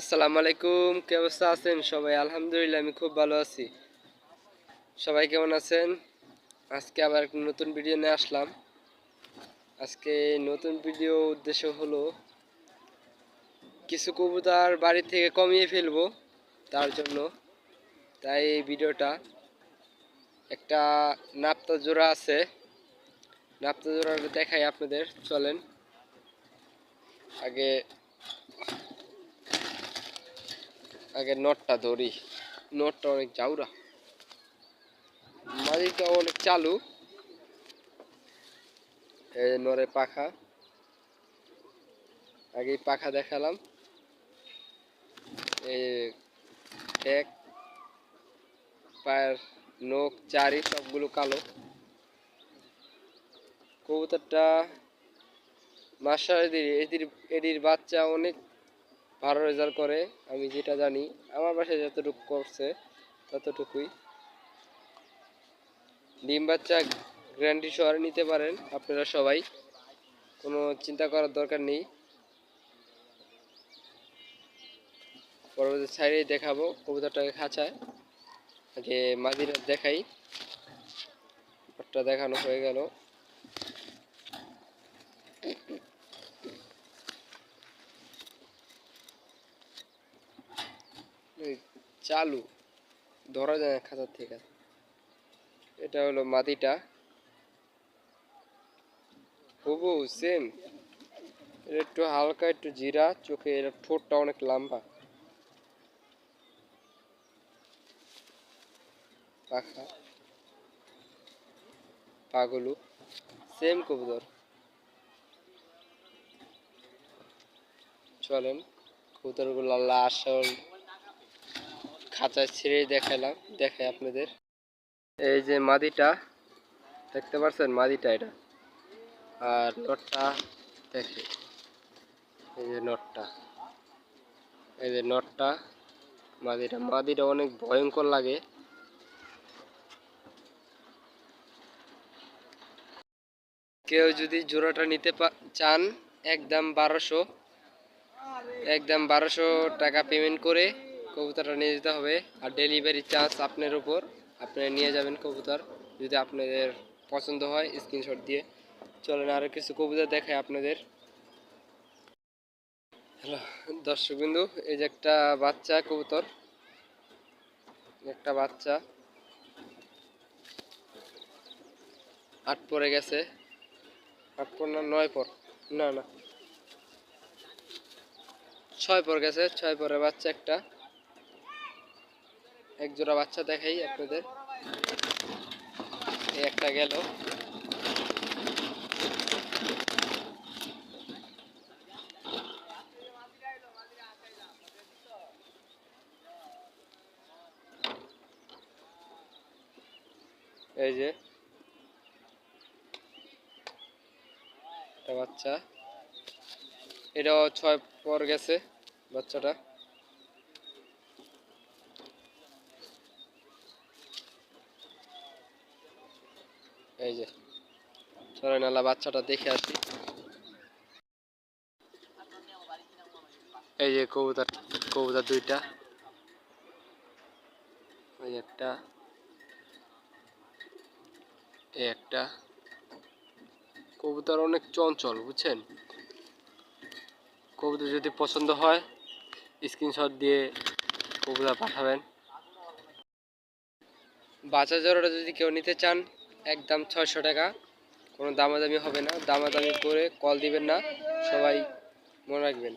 আসসালামু আলাইকুম, কি অবস্থা আছেন সবাই? আলহামদুলিল্লাহ, আমি খুব ভালো আছি। সবাই কেমন আছেন? আজকে আবার একটা নতুন ভিডিও নিয়ে আসলাম। আজকে নতুন ভিডিও উদ্দেশ্য হলো, কিছু কবুতর বাড়ি থেকে কমিয়ে ফেলব তার জন্য। তাই এই ভিডিওটা একটা নাপ্তা জোড়া আছে। নাপ্তা জোড়াটা দেখাই আপনাদের, চলেন। আগে আগে নটটা ধরি। নটটা অনেক জাউরা। মাঝিটা অনেক চালু। এই নরে পাখা। আগে পাখা দেখালাম। এক পায়ের নখ, চারি সবগুলো কালো। কবুতরটা মাসা এদির এদির এদির বাচ্চা অনেক ভালো রেজাল্ট করে, আমি যেটা জানি, আমার বাসায় যতটুকু করছে, ততটুকুই। ডিম বাচ্চা গ্যারান্টি সহ নিতে পারেন, আপনারা সবাই। কোনো চিন্তা করার দরকার নেই। পরবর্তী সাইডে দেখাবো, কবুতরটাকে খাঁচায়। আগে মাদিরা দেখাই। দেখানো হয়ে গেল এই চালু। ধরা যায় না, খাঁচার থেকে। এটা হলো মাটিটা। হুবু সেম এটা একটু হালকা, একটু জিরা। চোখে এর ঠোঁটটা অনেক লম্বা। পাখা। পাগুলো। সেম কবুতর। চলেন। কবুতরগুলো আসল খাঁচায় ছেড়ে দেখালাম, দেখাই আপনাদের। এই যে মাদিটা, দেখতে পাচ্ছেন মাদিটা এটা? আর নটটা, দেখে। এই যে নটটা, এই যে নটটা, মাদিটা। মাদিটা অনেক ভয়ঙ্কর লাগে। কেউ যদি জোড়াটা নিতে চান, একদম বারোশো একদম বারোশো টাকা পেমেন্ট করে কবুতরটা নিয়ে যেতে হবে আর ডেলিভারি চার্জ আপনার উপর। আপনি নিয়ে যাবেন কবুতর। যদি আপনাদের পছন্দ হয় স্ক্রিনশট দিয়ে। চলেন আরও কিছু কবুতর দেখায় আপনাদের। হ্যালো দর্শকবিন্দু এই যে একটা বাচ্চা কবুতর। একটা বাচ্চা। আট পরে গেছে। আট পর না, নয় পর? না না। ছয় পর গেছে, ছয় পরে বাচ্চা একটা। এক জোড়া বাচ্চা দেখাই আপনাদের। এই একটা গেল। এই যে। একটা বাচ্চা। এটাও ছয় পর গেছে বাচ্চাটা। এই যে, চলেন আল্লাহ বাচ্চাটা দেখে আসি। এই যে কবুতর কবুতর দুইটা। ওই একটা, এই একটা। কবুতর অনেক চঞ্চল, বুঝছেন? কবুতর যদি পছন্দ হয় স্ক্রিনশট দিয়ে কবুতর পাঠাবেন। বাচ্চা জোড়াটা যদি কেউ নিতে চান একদম ছয়শো টাকা। কোনো দামাদামি হবে না। দামাদামি করে কল দিবেন না। সবাই মনে রাখবেন।